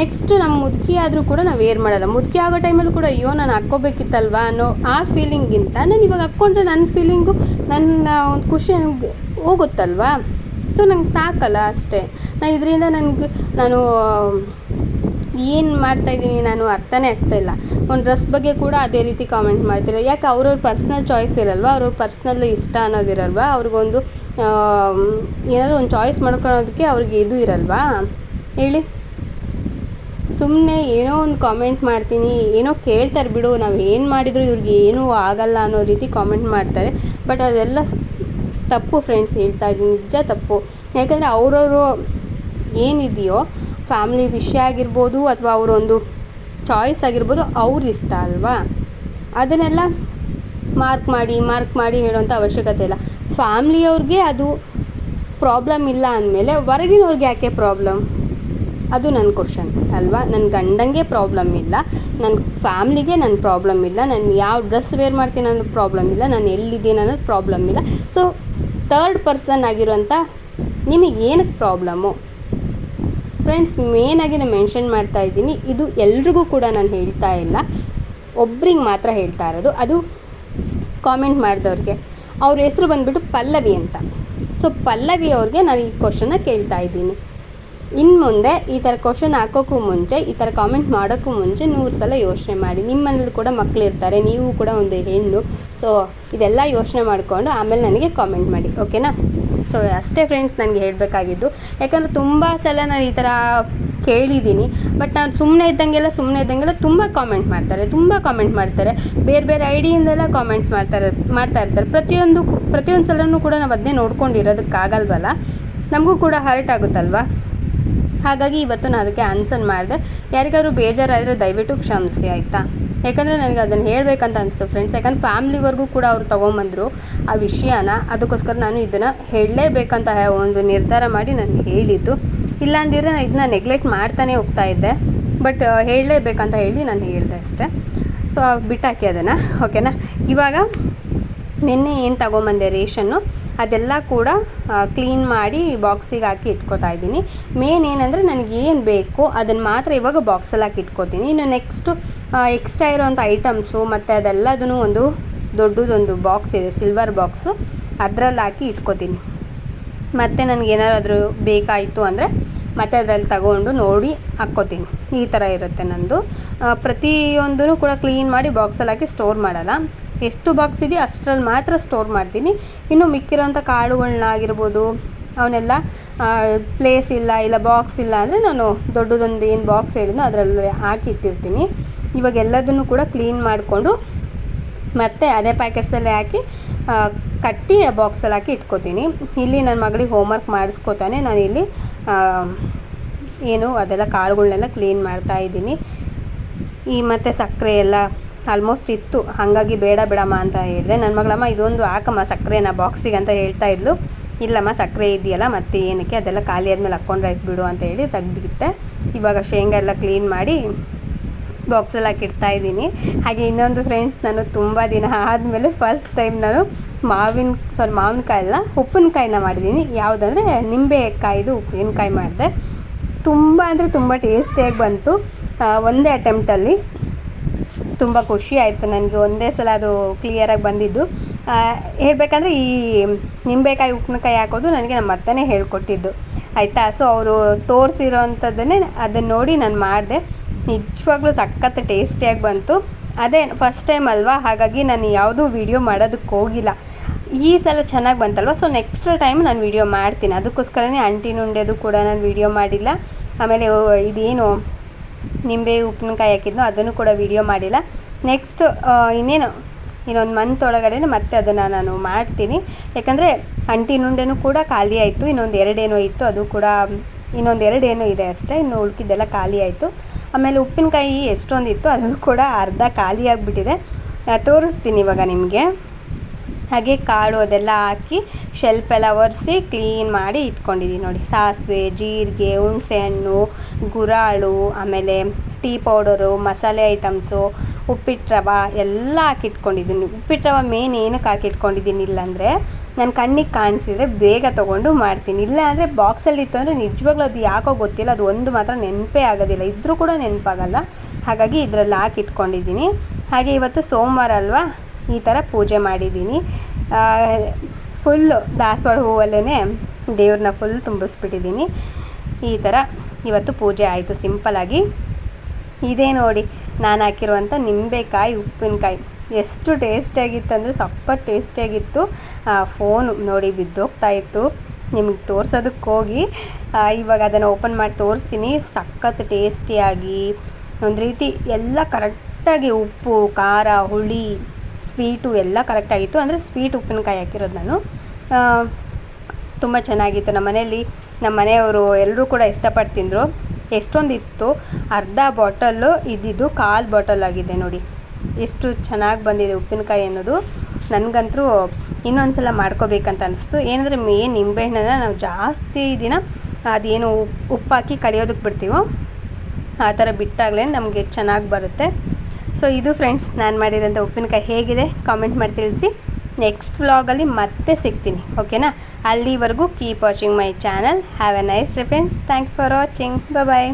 ನೆಕ್ಸ್ಟ್ ನಮ್ಮ ಮುದುಕಿ ಆದರೂ ಕೂಡ ನಾವು ವೇರ್ ಮಾಡಲ್ಲ. ಮುದುಕಿ ಆಗೋ ಟೈಮಲ್ಲಿ ಕೂಡ ಅಯ್ಯೋ, ನಾನು ಹಾಕ್ಕೋಬೇಕಿತ್ತಲ್ವಾ ಅನ್ನೋ ಆ ಫೀಲಿಂಗಿಂತ ನಾನು ಇವಾಗ ಹಾಕ್ಕೊಂಡ್ರೆ ನನ್ನ ಫೀಲಿಂಗು ನನ್ನ ಒಂದು ಖುಷಿ ನನಗೆ ಹೋಗುತ್ತಲ್ವಾ? ಸೊ ನಂಗೆ ಸಾಕಲ್ಲ ಅಷ್ಟೇ. ನಾನು ಇದರಿಂದ ನನಗೆ, ನಾನು ಏನು ಮಾಡ್ತಾಯಿದ್ದೀನಿ ನಾನು ಅರ್ಥನೇ ಆಗ್ತಾಯಿಲ್ಲ ಒಂದು ಡ್ರೆಸ್ ಬಗ್ಗೆ ಕೂಡ ಅದೇ ರೀತಿ ಕಾಮೆಂಟ್ ಮಾಡ್ತೀರ? ಯಾಕೆ ಅವ್ರವ್ರ ಪರ್ಸ್ನಲ್ ಚಾಯ್ಸ್ ಇರಲ್ವಾ? ಅವ್ರವ್ರ ಪರ್ಸ್ನಲ್ ಇಷ್ಟ ಅನ್ನೋದಿರಲ್ವಾ ಅವ್ರಿಗೊಂದು ಏನಾದರೂ ಒಂದು ಚಾಯ್ಸ್ ಮಾಡ್ಕೊಳೋದಕ್ಕೆ ಅವ್ರಿಗೆ ಇದು ಇರಲ್ವಾ? ಹೇಳಿ. ಸುಮ್ಮನೆ ಏನೋ ಒಂದು ಕಾಮೆಂಟ್ ಮಾಡ್ತೀನಿ, ಏನೋ ಕೇಳ್ತಾರೆ ಬಿಡು, ನಾವು ಏನು ಮಾಡಿದರೂ ಇವ್ರಿಗೆ ಏನೂ ಆಗಲ್ಲ ಅನ್ನೋ ರೀತಿ ಕಾಮೆಂಟ್ ಮಾಡ್ತಾರೆ. ಬಟ್ ಅದೆಲ್ಲ ತಪ್ಪು ಫ್ರೆಂಡ್ಸ್ ಹೇಳ್ತಾ ಇದ್ದೀನಿ, ನಿಜ ತಪ್ಪು. ಯಾಕಂದರೆ ಅವ್ರವರು ಏನಿದೆಯೋ ಫ್ಯಾಮ್ಲಿ ವಿಷಯ ಆಗಿರ್ಬೋದು ಅಥವಾ ಅವರೊಂದು ಚಾಯ್ಸ್ ಆಗಿರ್ಬೋದು ಅವ್ರ ಇಷ್ಟ ಅಲ್ವಾ? ಅದನ್ನೆಲ್ಲ ಮಾರ್ಕ್ ಮಾಡಿ ಮಾರ್ಕ್ ಮಾಡಿ ಹೇಳುವಂಥ ಅವಶ್ಯಕತೆ ಇಲ್ಲ. ಫ್ಯಾಮ್ಲಿಯವ್ರಿಗೆ ಅದು ಪ್ರಾಬ್ಲಮ್ ಇಲ್ಲ ಅಂದಮೇಲೆ ಹೊರಗಿನವ್ರಿಗೆ ಯಾಕೆ ಪ್ರಾಬ್ಲಮ್? ಅದು ನನ್ನ ಕ್ವಶನ್ ಅಲ್ವಾ? ನನ್ನ ಗಂಡಂಗೆ ಪ್ರಾಬ್ಲಮ್ ಇಲ್ಲ, ನನ್ನ ಫ್ಯಾಮ್ಲಿಗೆ ನನ್ನ ಪ್ರಾಬ್ಲಮ್ ಇಲ್ಲ ನಾನು ಯಾವ ಡ್ರೆಸ್ ವೇರ್ ಮಾಡ್ತೀನಿ ಅನ್ನೋದು ಪ್ರಾಬ್ಲಮ್ ಇಲ್ಲ, ನಾನು ಎಲ್ಲಿದ್ದೀನಿ ಅನ್ನೋದು ಪ್ರಾಬ್ಲಮ್ ಇಲ್ಲ. ಸೊ ತರ್ಡ್ ಪರ್ಸನ್ ಆಗಿರುವಂಥ ನಿಮಗೆ ಏನಕ್ಕೆ ಪ್ರಾಬ್ಲಮ್ಮು ಫ್ರೆಂಡ್ಸ್ ಮೇನಾಗಿ ನಾನು ಮೆನ್ಷನ್ ಮಾಡ್ತಾ ಇದ್ದೀನಿ, ಇದು ಎಲ್ರಿಗೂ ಕೂಡ ನಾನು ಹೇಳ್ತಾ ಇಲ್ಲ. ಒಬ್ರಿಗೆ ಮಾತ್ರ ಹೇಳ್ತಾ ಇರೋದು. ಅದು ಕಾಮೆಂಟ್ ಮಾಡಿದವ್ರಿಗೆ. ಅವ್ರ ಹೆಸರು ಬಂದುಬಿಟ್ಟು ಪಲ್ಲವಿ ಅಂತ. ಸೊ ಪಲ್ಲವಿ ಅವ್ರಿಗೆ ನಾನು ಈ ಕ್ವಶನ್ನ ಕೇಳ್ತಾ ಇದ್ದೀನಿ. ಇನ್ನು ಮುಂದೆ ಈ ಥರ ಕ್ವಶನ್ ಹಾಕೋಕ್ಕೂ ಮುಂಚೆ, ಈ ಥರ ಕಾಮೆಂಟ್ ಮಾಡೋಕ್ಕೂ ಮುಂಚೆ ನೂರು ಸಲ ಯೋಚನೆ ಮಾಡಿ. ನಿಮ್ಮನೇಲಿ ಕೂಡ ಮಕ್ಕಳಿರ್ತಾರೆ ನೀವು ಕೂಡ ಒಂದು ಹೆಣ್ಣು. ಸೊ ಇದೆಲ್ಲ ಯೋಚನೆ ಮಾಡಿಕೊಂಡು ಆಮೇಲೆ ನನಗೆ ಕಾಮೆಂಟ್ ಮಾಡಿ ಓಕೆನಾ ಸೊ ಅಷ್ಟೇ ಫ್ರೆಂಡ್ಸ್ ನನಗೆ ಹೇಳಬೇಕಾಗಿದ್ದು. ಯಾಕಂದರೆ ತುಂಬ ಸಲ ನಾನು ಈ ಥರ ಕೇಳಿದ್ದೀನಿ. ಬಟ್ ನಾನು ಸುಮ್ಮನೆ ಇದ್ದಂಗೆಲ್ಲ ಸುಮ್ಮನೆ ಇದ್ದಂಗೆಲ್ಲ ತುಂಬ ಕಾಮೆಂಟ್ ಮಾಡ್ತಾರೆ, ತುಂಬ ಕಾಮೆಂಟ್ ಮಾಡ್ತಾರೆ. ಬೇರೆ ಬೇರೆ ಐಡಿಯಿಂದೆಲ್ಲ ಕಾಮೆಂಟ್ಸ್ ಮಾಡ್ತಾರೆ, ಮಾಡ್ತಾ ಇರ್ತಾರೆ. ಪ್ರತಿಯೊಂದು ಪ್ರತಿಯೊಂದು ಸಲನೂ ಕೂಡ ನಾವು ಅದನ್ನೇ ನೋಡ್ಕೊಂಡಿರೋದಕ್ಕಾಗಲ್ವಲ್ಲ? ನಮಗೂ ಕೂಡ ಹರ್ಟ್ ಆಗುತ್ತಲ್ವಾ? ಹಾಗಾಗಿ ಇವತ್ತು ನಾನು ಅದಕ್ಕೆ ಆನ್ಸರ್ ಮಾಡಿದೆ. ಯಾರಿಗಾದ್ರೂ ಬೇಜಾರಾದರೆ ದಯವಿಟ್ಟು ಕ್ಷಮಿಸಿ, ಆಯಿತಾ? ಯಾಕಂದರೆ ನನಗೆ ಅದನ್ನು ಹೇಳಬೇಕಂತ ಅನಿಸ್ತು ಫ್ರೆಂಡ್ಸ್ ಯಾಕಂದ್ರೆ ಫ್ಯಾಮ್ಲಿವರೆಗೂ ಕೂಡ ಅವ್ರು ತೊಗೊಂಬಂದರು ಆ ವಿಷಯನ. ಅದಕ್ಕೋಸ್ಕರ ನಾನು ಇದನ್ನು ಹೇಳಲೇಬೇಕಂತ ಒಂದು ನಿರ್ಧಾರ ಮಾಡಿ ನಾನು ಹೇಳಿದ್ದು. ಇಲ್ಲಾಂದಿದ್ರೆ ನಾನು ಇದನ್ನ ನೆಗ್ಲೆಕ್ಟ್ ಮಾಡ್ತಾನೆ ಹೋಗ್ತಾ ಇದ್ದೆ. ಬಟ್ ಹೇಳಲೇಬೇಕಂತ ಹೇಳಿ ನಾನು ಹೇಳಿದೆ ಅಷ್ಟೇ. ಸೊ ಬಿಟ್ಟಾಕಿ ಅದನ್ನು. ಓಕೆನಾ ಇವಾಗ ನಿನ್ನೆ ಏನು ತಗೊಂಬಂದೆ ರೇಷನ್ನು? ಅದೆಲ್ಲ ಕೂಡ ಕ್ಲೀನ್ ಮಾಡಿ ಬಾಕ್ಸಿಗೆ ಹಾಕಿ ಇಟ್ಕೋತಾ ಇದ್ದೀನಿ. ಮೇನ್ ಏನಂದರೆ ನನಗೆ ಏನು ಬೇಕು ಅದನ್ನು ಮಾತ್ರ ಇವಾಗ ಬಾಕ್ಸಲ್ಲಿ ಹಾಕಿ ಇಟ್ಕೋತೀನಿ. ಇನ್ನು ನೆಕ್ಸ್ಟು ಎಕ್ಸ್ಟ್ರಾ ಇರೋವಂಥ ಐಟಮ್ಸು ಮತ್ತು ಅದೆಲ್ಲದೂ ಒಂದು ದೊಡ್ಡದೊಂದು ಬಾಕ್ಸ್ ಇದೆ ಸಿಲ್ವರ್ ಬಾಕ್ಸು ಅದರಲ್ಲಿ ಹಾಕಿ ಇಟ್ಕೋತೀನಿ. ಮತ್ತು ನನಗೆ ಏನಾದರೂ ಬೇಕಾಯಿತು ಅಂದರೆ ಮತ್ತೆ ಅದರಲ್ಲಿ ತಗೊಂಡು ನೋಡಿ ಹಾಕ್ಕೋತೀನಿ. ಈ ಥರ ಇರುತ್ತೆ ನಂದು. ಪ್ರತಿಯೊಂದೂ ಕೂಡ ಕ್ಲೀನ್ ಮಾಡಿ ಬಾಕ್ಸಲ್ಲಿ ಹಾಕಿ ಸ್ಟೋರ್ ಮಾಡಲ್ಲ. ಎಷ್ಟು ಬಾಕ್ಸ್ ಇದೆಯೋ ಅಷ್ಟರಲ್ಲಿ ಮಾತ್ರ ಸ್ಟೋರ್ ಮಾಡ್ತೀನಿ. ಇನ್ನು ಮಿಕ್ಕಿರೋಂಥ ಕಾಳುಗಳನ್ನಾಗಿರ್ಬೋದು ಅವನ್ನೆಲ್ಲ ಪ್ಲೇಸ್ ಇಲ್ಲ ಇಲ್ಲ ಬಾಕ್ಸ್ ಇಲ್ಲ ಅಂದರೆ ನಾನು ದೊಡ್ಡದೊಂದು ಏನು ಬಾಕ್ಸ್ ಹೇಳಿದ್ನೋ ಅದರಲ್ಲಿ ಹಾಕಿ ಇಟ್ಟಿರ್ತೀನಿ ಇವಾಗ ಎಲ್ಲದನ್ನು ಕೂಡ ಕ್ಲೀನ್ ಮಾಡಿಕೊಂಡು ಮತ್ತೆ ಅದೇ ಪ್ಯಾಕೆಟ್ಸಲ್ಲೇ ಹಾಕಿ ಕಟ್ಟಿ ಬಾಕ್ಸಲ್ಲಿ ಹಾಕಿ ಇಟ್ಕೋತೀನಿ. ಇಲ್ಲಿ ನನ್ನ ಮಗಳಿಗೆ ಹೋಮ್ವರ್ಕ್ ಮಾಡಿಸ್ಕೋತಾನೆ. ಇಲ್ಲಿ ಏನು ಅದೆಲ್ಲ ಕಾಳುಗಳನ್ನೆಲ್ಲ ಕ್ಲೀನ್ ಮಾಡ್ತಾ ಇದ್ದೀನಿ. ಈ ಮತ್ತು ಸಕ್ಕರೆ ಎಲ್ಲ ಆಲ್ಮೋಸ್ಟ್ ಇತ್ತು. ಹಾಗಾಗಿ ಬೇಡ ಬಿಡಮ್ಮ ಅಂತ ಹೇಳಿದೆ ನನ್ನ ಮಗಳಮ್ಮ, ಇದೊಂದು ಹಾಕಮ್ಮ, ಸಕ್ಕರೆನ ಬಾಕ್ಸಿಗೆ ಅಂತ ಹೇಳ್ತಾ ಇದ್ಲು. ಇಲ್ಲಮ್ಮ, ಸಕ್ಕರೆ ಇದೆಯಲ್ಲ, ಮತ್ತೆ ಏನಕ್ಕೆ? ಅದೆಲ್ಲ ಖಾಲಿ ಆದಮೇಲೆ ಹಾಕ್ಕೊಂಡ್ರೆ ಆಯ್ತು ಬಿಡು ಅಂತ ಹೇಳಿ ತೆಗ್ದಿಟ್ಟೆ ಇವಾಗ ಶೇಂಗಾ ಎಲ್ಲ ಕ್ಲೀನ್ ಮಾಡಿ ಬಾಕ್ಸಲ್ಲಿ ಹಾಕಿಡ್ತಾ ಇದ್ದೀನಿ. ಹಾಗೆ ಇನ್ನೊಂದು ಫ್ರೆಂಡ್ಸ್ ನಾನು ತುಂಬ ದಿನ ಆದಮೇಲೆ ಫಸ್ಟ್ ಟೈಮ್ ನಾನು ಮಾವಿನ ಸಾರಿ ಮಾವಿನಕಾಯಲ್ಲ ಉಪ್ಪಿನಕಾಯಿನ ಮಾಡಿದ್ದೀನಿ. ಯಾವುದಂದರೆ, ನಿಂಬೆಕಾಯಿದು ಉಪ್ಪಿನಕಾಯಿ ಮಾಡಿದೆ. ತುಂಬ ಅಂದರೆ ತುಂಬ ಟೇಸ್ಟಿಯಾಗಿ ಬಂತು. ಒಂದೇ ಅಟೆಂಪ್ಟಲ್ಲಿ ತುಂಬ ಖುಷಿ ಆಯಿತು ನನಗೆ ಒಂದೇ ಸಲ ಅದು ಕ್ಲಿಯರಾಗಿ ಬಂದಿದ್ದು. ಹೇಳಬೇಕಂದ್ರೆ ಈ ನಿಂಬೆಕಾಯಿ, ಉಪ್ಪಿನಕಾಯಿ ಹಾಕೋದು ನನಗೆ ನಮ್ಮ ಅತ್ತನೇ ಹೇಳ್ಕೊಟ್ಟಿದ್ದು. ಆಯಿತಾ? ಸೊ ಅವರು ತೋರಿಸಿರೋ ಅಂಥದ್ದನ್ನೇ ಅದನ್ನು ನೋಡಿ ನಾನು ಮಾಡಿದೆ. ನಿಜವಾಗ್ಲೂ ಸಖತ್ ಟೇಸ್ಟಿಯಾಗಿ ಬಂತು. ಅದೇ ಫಸ್ಟ್ ಟೈಮ್ ಅಲ್ವಾ? ಹಾಗಾಗಿ ನಾನು ಯಾವುದೂ ವೀಡಿಯೋ ಮಾಡೋದಕ್ಕೆ ಹೋಗಿಲ್ಲ. ಈ ಸಲ ಚೆನ್ನಾಗಿ ಬಂತಲ್ವ? ಸೊ ನೆಕ್ಸ್ಟ್ ಟೈಮ್ ನಾನು ವೀಡಿಯೋ ಮಾಡ್ತೀನಿ. ಅದಕ್ಕೋಸ್ಕರನೇ ಅಂಟಿ ಉಂಡೆದು ಕೂಡ ನಾನು ವೀಡಿಯೋ ಮಾಡಿಲ್ಲ. ಆಮೇಲೆ ಇದೇನು ನಿಂಬೆ ಉಪ್ಪಿನಕಾಯಿ ಹಾಕಿದ್ನೋ ಅದನ್ನು ಕೂಡ ವೀಡಿಯೋ ಮಾಡಿಲ್ಲ. ನೆಕ್ಸ್ಟ್ ಇನ್ನೇನು? ಇನ್ನೊಂದು ಮಂತ್ ಒಳಗಡೆ ಮತ್ತೆ ಅದನ್ನು ನಾನು ಮಾಡ್ತೀನಿ. ಯಾಕಂದರೆ ಅಂಟಿ ನುಂಡೆನೂ ಕೂಡ ಖಾಲಿ ಆಯಿತು. ಇನ್ನೊಂದು ಎರಡೇನೋ ಇತ್ತು, ಅದು ಕೂಡ, ಇನ್ನೊಂದು ಎರಡೇನೋ ಇದೆ ಅಷ್ಟೇ. ಇನ್ನು ಉಳ್ಕಿದ್ದೆಲ್ಲ ಖಾಲಿ ಆಯಿತು. ಆಮೇಲೆ ಉಪ್ಪಿನಕಾಯಿ ಎಷ್ಟೊಂದಿತ್ತು, ಅದು ಕೂಡ ಅರ್ಧ ಖಾಲಿ ಆಗಿಬಿಟ್ಟಿದೆ. ತೋರಿಸ್ತೀನಿ ಇವಾಗ ನಿಮಗೆ. ಹಾಗೆ ಕಾಳು ಅದೆಲ್ಲ ಹಾಕಿ ಶೆಲ್ಫ್ ಎಲ್ಲ ಒರೆಸಿ ಕ್ಲೀನ್ ಮಾಡಿ ಇಟ್ಕೊಂಡಿದ್ದೀನಿ ನೋಡಿ. ಸಾಸಿವೆ, ಜೀರಿಗೆ, ಹುಣಸೆಹಣ್ಣು, ಗುರಾಳು, ಆಮೇಲೆ ಟೀ ಪೌಡರು ಮಸಾಲೆ ಐಟಮ್ಸು ಉಪ್ಪಿಟ್ಟು ರವೆ ಎಲ್ಲ ಹಾಕಿಟ್ಕೊಂಡಿದ್ದೀನಿ ಉಪ್ಪಿಟ್ಟು ರವೆ ಮೇನ್ ಏನಕ್ಕೆ ಹಾಕಿಟ್ಕೊಂಡಿದ್ದೀನಿ ಇಲ್ಲಾಂದರೆ ನನ್ನ ಕಣ್ಣಿಗೆ ಕಾಣಿಸಿದ್ರೆ ಬೇಗ ತೊಗೊಂಡು ಮಾಡ್ತೀನಿ. ಇಲ್ಲ ಅಂದರೆ ಬಾಕ್ಸಲ್ಲಿ ಇತ್ತು ಅಂದರೆ ನಿಜವಾಗ್ಲೂ ಅದು ಯಾಕೋ ಗೊತ್ತಿಲ್ಲ, ಅದು ಒಂದು ಮಾತ್ರ ನೆನಪೇ ಆಗೋದಿಲ್ಲ. ಇದ್ದರೂ ಕೂಡ ನೆನಪಾಗಲ್ಲ. ಹಾಗಾಗಿ ಇದರಲ್ಲಿ ಹಾಕಿಟ್ಕೊಂಡಿದ್ದೀನಿ ಹಾಗೆ ಇವತ್ತು ಸೋಮವಾರ ಅಲ್ವಾ? ಈ ಥರ ಪೂಜೆ ಮಾಡಿದ್ದೀನಿ. ಫುಲ್ಲು ದಾಸವಾಳ ಹೂವಲ್ಲೇ ದೇವ್ರನ್ನ ಫುಲ್ ತುಂಬಿಸ್ಬಿಟ್ಟಿದ್ದೀನಿ. ಈ ಥರ ಇವತ್ತು ಪೂಜೆ ಆಯಿತು ಸಿಂಪಲಾಗಿ ಇದೇ ನೋಡಿ, ನಾನು ಹಾಕಿರುವಂಥ ನಿಂಬೆಕಾಯಿ, ಉಪ್ಪಿನಕಾಯಿ. ಎಷ್ಟು ಟೇಸ್ಟಿಯಾಗಿತ್ತು ಅಂದರೆ ಸಖತ್ ಟೇಸ್ಟಿಯಾಗಿತ್ತು ಫೋನು ನೋಡಿ ಬಿದ್ದೋಗ್ತಾ ಇತ್ತು. ನಿಮ್ಗೆ ತೋರ್ಸೋದಕ್ಕೆ ಹೋಗಿ. ಇವಾಗ ಅದನ್ನು ಓಪನ್ ಮಾಡಿ ತೋರಿಸ್ತೀನಿ. ಸಖತ್ ಟೇಸ್ಟಿಯಾಗಿ ಒಂದು ರೀತಿ ಎಲ್ಲ ಕರೆಕ್ಟಾಗಿ ಉಪ್ಪು, ಖಾರ, ಹುಳಿ ಸ್ವೀಟು ಎಲ್ಲ ಕರೆಕ್ಟಾಗಿತ್ತು ಅಂದರೆ ಸ್ವೀಟ್ ಉಪ್ಪಿನಕಾಯಿ ಹಾಕಿರೋದು ನಾನು. ತುಂಬ ಚೆನ್ನಾಗಿತ್ತು. ನಮ್ಮ ಮನೆಯಲ್ಲಿ ನಮ್ಮ ಮನೆಯವರು ಎಲ್ಲರೂ ಕೂಡ ಇಷ್ಟಪಟ್ಟು ತಿಂದರು ಎಷ್ಟೊಂದಿತ್ತು, ಅರ್ಧ ಬಾಟಲ್ಲು ಇದ್ದಿದ್ದು ಕಾಲು ಬಾಟಲ್ ಆಗಿದೆ ನೋಡಿ. ಎಷ್ಟು ಚೆನ್ನಾಗಿ ಬಂದಿದೆ ಉಪ್ಪಿನಕಾಯಿ ಅನ್ನೋದು. ನನಗಂತೂ ಇನ್ನೊಂದು ಸಲ ಮಾಡ್ಕೋಬೇಕಂತ ಅನಿಸ್ತು. ಏನಂದರೆ ಮೇನ್ ನಿಂಬೆಹಣ್ಣನ್ನು ನಾವು ಜಾಸ್ತಿ ದಿನ ಅದೇನು ಉಪ್ಪು ಹಾಕಿ ಕಡಿಯೋದಕ್ಕೆ ಬಿಡ್ತೀವೋ, ಆ ಥರ ಬಿಟ್ಟಾಗಲೇ ನಮಗೆ ಚೆನ್ನಾಗಿ ಬರುತ್ತೆ. ಸೊ ಇದು ಫ್ರೆಂಡ್ಸ್ ನಾನು ಮಾಡಿರೋಂಥ ಉಪ್ಪಿನಕಾಯಿ ಹೇಗಿದೆ? ಕಾಮೆಂಟ್ ಮಾಡಿ ತಿಳಿಸಿ. ನೆಕ್ಸ್ಟ್ ವ್ಲಾಗಲ್ಲಿ ಮತ್ತೆ ಸಿಗ್ತೀನಿ ಓಕೆನಾ ಅಲ್ಲಿವರೆಗೂ keep watching my channel have a nice friends thank for watching bye